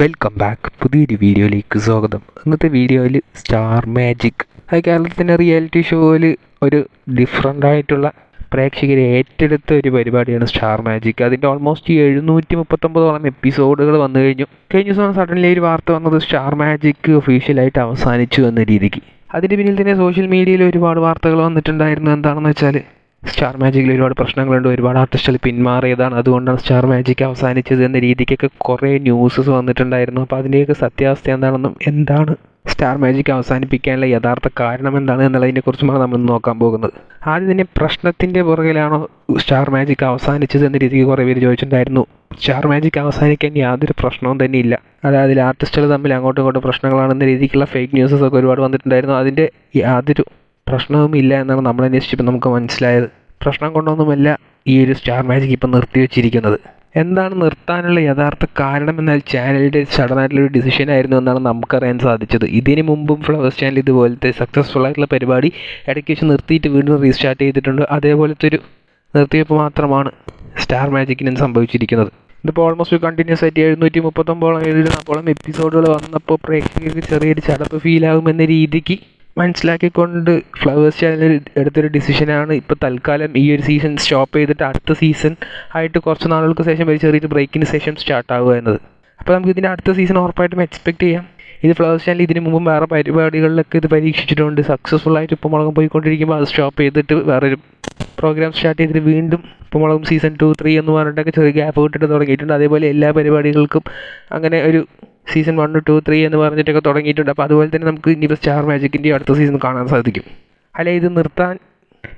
Welcome back പുതിയൊരു വീഡിയോയിലേക്ക് സ്വാഗതം. ഇന്നത്തെ വീഡിയോയിൽ സ്റ്റാർ മാജിക് അത് കേരളത്തിന്റെ റിയാലിറ്റി ഷോയിൽ ഒരു ഡിഫറെന്റ് ആയിട്ടുള്ള പ്രേക്ഷകരെ ഏറ്റെടുത്ത ഒരു പരിപാടിയാണ് സ്റ്റാർ മാജിക് അതിന്റെ ഓൾമോസ്റ്റ് എഴുന്നൂറ്റി മുപ്പത്തൊമ്പതോളം എപ്പിസോഡുകൾ വന്നു കഴിഞ്ഞു. കഴിഞ്ഞ ദിവസം സഡൻലി ഒരു വാർത്ത വന്നത് സ്റ്റാർ മാജിക് ഒഫീഷ്യലായിട്ട് അവസാനിച്ചു എന്ന രീതിക്ക്. അതിന് പിന്നിൽ തന്നെ സോഷ്യൽ മീഡിയയിൽ ഒരുപാട് വാർത്തകൾ വന്നിട്ടുണ്ടായിരുന്നു. എന്താണെന്ന് വെച്ചാൽ സ്റ്റാർ മാജിക്കിൽ ഒരുപാട് പ്രശ്നങ്ങളുണ്ട് ഒരുപാട് ആർട്ടിസ്റ്റുകൾ പിന്മാറിയതാണ്. അതുകൊണ്ടാണ് സ്റ്റാർ മാജിക് അവസാനിച്ചത് എന്ന രീതിക്കൊക്കെ കുറേ ന്യൂസസ് വന്നിട്ടുണ്ടായിരുന്നു. അപ്പോൾ അതിന്റെയൊക്കെ സത്യാവസ്ഥ എന്താണെന്നും എന്താണ് സ്റ്റാർ മാജിക് അവസാനിപ്പിക്കാനുള്ള യഥാർത്ഥ കാരണം എന്താണ് എന്നുള്ളതിനെക്കുറിച്ചുമാണ് നമ്മൾ നോക്കാൻ പോകുന്നത്. ആദ്യം തന്നെ പ്രശ്നത്തിന്റെ പുറകിലാണോ സ്റ്റാർ മാജിക് അവസാനിച്ചത് എന്ന രീതിക്ക് കുറേ പേര് ചോദിച്ചിട്ടുണ്ടായിരുന്നു. സ്റ്റാർ മാജിക് അവസാനിക്കാൻ യാതൊരു പ്രശ്നവും തന്നെ ഇല്ല അതായത് ആർട്ടിസ്റ്റുകൾ തമ്മിൽ അങ്ങോട്ടും ഇങ്ങോട്ടും പ്രശ്നങ്ങളാണെന്ന രീതിക്കുള്ള ഫേക്ക് ന്യൂസസ് ഒക്കെ ഒരുപാട് വന്നിട്ടുണ്ടായിരുന്നു. അതിന്റെ യാതൊരു പ്രശ്നവും ഇല്ല എന്നാണ് നമ്മൾ അന്വേഷിച്ചപ്പോൾ നമുക്ക് മനസ്സിലായത് പ്രശ്നം കൊണ്ടൊന്നുമല്ല ഈ ഒരു സ്റ്റാർ മാജിക് ഇപ്പം നിർത്തിവെച്ചിരിക്കുന്നത് എന്താണ് നിർത്താനുള്ള യഥാർത്ഥ കാരണം എന്നാൽ ചാനലിന്റെ സഡനായിട്ടുള്ള ഒരു ഡിസിഷൻ ആയിരുന്നു എന്നാണ് നമുക്കറിയാൻ സാധിച്ചത് ഇതിന് മുമ്പും ഫ്ലവേഴ്സ് ചാനൽ ഇതുപോലത്തെ സക്സസ്ഫുൾ ആയിട്ടുള്ള പരിപാടി ഇടയ്ക്ക് വെച്ച് നിർത്തിയിട്ട് വീണ്ടും റീസ്റ്റാർട്ട് ചെയ്തിട്ടുണ്ട് അതേപോലത്തെ ഒരു നിർത്തിയപ്പോൾ മാത്രമാണ് സ്റ്റാർ മാജിക്കിനും സംഭവിച്ചിരിക്കുന്നത് ഇതിപ്പോൾ ഓൾമോസ്റ്റ് കണ്ടിന്യൂസ് ആയിട്ട് എഴുന്നൂറ്റി മുപ്പത്തൊമ്പതോളം എഴുന്നൂറ്റമ്പോളം എപ്പിസോഡുകൾ വന്നപ്പോൾ പ്രേക്ഷകർക്ക് ചെറിയൊരു ചടപ്പ് ഫീലാകുമെന്ന രീതിക്ക് മനസ്സിലാക്കിക്കൊണ്ട് ഫ്ലവേഴ്സ് ചാനൽ എടുത്തൊരു ഡിസിഷനാണ് ഇപ്പോൾ തൽക്കാലം ഈ ഒരു സീസൺ സ്റ്റോപ്പ് ചെയ്തിട്ട് അടുത്ത സീസൺ ആയിട്ട് കുറച്ച് നാളുകൾക്ക് ശേഷം ഒരു ചെറിയൊരു ബ്രേക്കിന് ശേഷം സ്റ്റാർട്ട് ആവുക എന്നത്. അപ്പോൾ നമുക്ക് ഇതിന്റെ അടുത്ത സീസൺ ഉറപ്പായിട്ടും എക്സ്പെക്ട് ചെയ്യാം. ഇത് ഫ്ലവേഴ്സ് ചാനൽ ഇതിന് മുമ്പ് വേറെ പരിപാടികളിലൊക്കെ ഇത് പരീക്ഷിച്ചിട്ടുണ്ട്. സക്സസ്ഫുൾ ആയിട്ട് ഇപ്പോൾ മുളകം പോയിക്കൊണ്ടിരിക്കുമ്പോൾ അത് സ്റ്റോപ്പ് ചെയ്തിട്ട് വേറൊരു പ്രോഗ്രാം സ്റ്റാർട്ട് ചെയ്തിട്ട് വീണ്ടും ഇപ്പോൾ സീസൺ ടു ത്രീ എന്ന് പറഞ്ഞിട്ടൊക്കെ ചെറിയ ഗ്യാപ്പ് വിട്ടിട്ട് തുടങ്ങിയിട്ടുണ്ട്. അതേപോലെ എല്ലാ പരിപാടികൾക്കും അങ്ങനെ ഒരു സീസൺ വൺ ടു ത്രീ എന്ന് പറഞ്ഞിട്ടൊക്കെ തുടങ്ങിയിട്ടുണ്ട്. അപ്പോൾ അതുപോലെ തന്നെ നമുക്ക് ഇനിയിപ്പോൾ സ്റ്റാർ മാജിക്കിന്റെ അടുത്ത സീസൺ കാണാൻ സാധിക്കും. അല്ലെ ഇത് നിർത്താൻ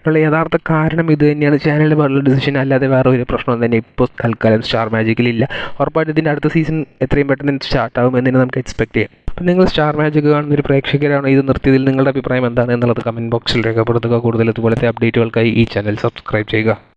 ഉള്ള യഥാർത്ഥ കാരണം ഇത് തന്നെയാണ്. ചാനലിന്റെ പറഞ്ഞ ഡിസിഷൻ അല്ലാതെ വേറെ ഒരു പ്രശ്നം തന്നെ ഇപ്പോൾ തൽക്കാലം സ്റ്റാർ മാജിക്കിലില്ല ഉറപ്പായിട്ടും ഇതിന്റെ അടുത്ത സീസൺ എത്രയും പെട്ടെന്ന് സ്റ്റാർട്ട് ആകും എന്ന് നമുക്ക് എക്സ്പെക്ട് ചെയ്യാം. അപ്പം നിങ്ങൾ സ്റ്റാർ മാജിക് കാണുന്ന ഒരു പ്രേക്ഷകരാണ്? ഇത് നിർത്തിയതിൽ നിങ്ങളുടെ അഭിപ്രായം എന്താണ് എന്നുള്ളത് കമന്റ് ബോക്സിൽ രേഖപ്പെടുത്തുക. കൂടുതൽ ഇതുപോലത്തെ അപ്ഡേറ്റുകൾക്കായി ഈ ചാനൽ സബ്സ്ക്രൈബ് ചെയ്യുക.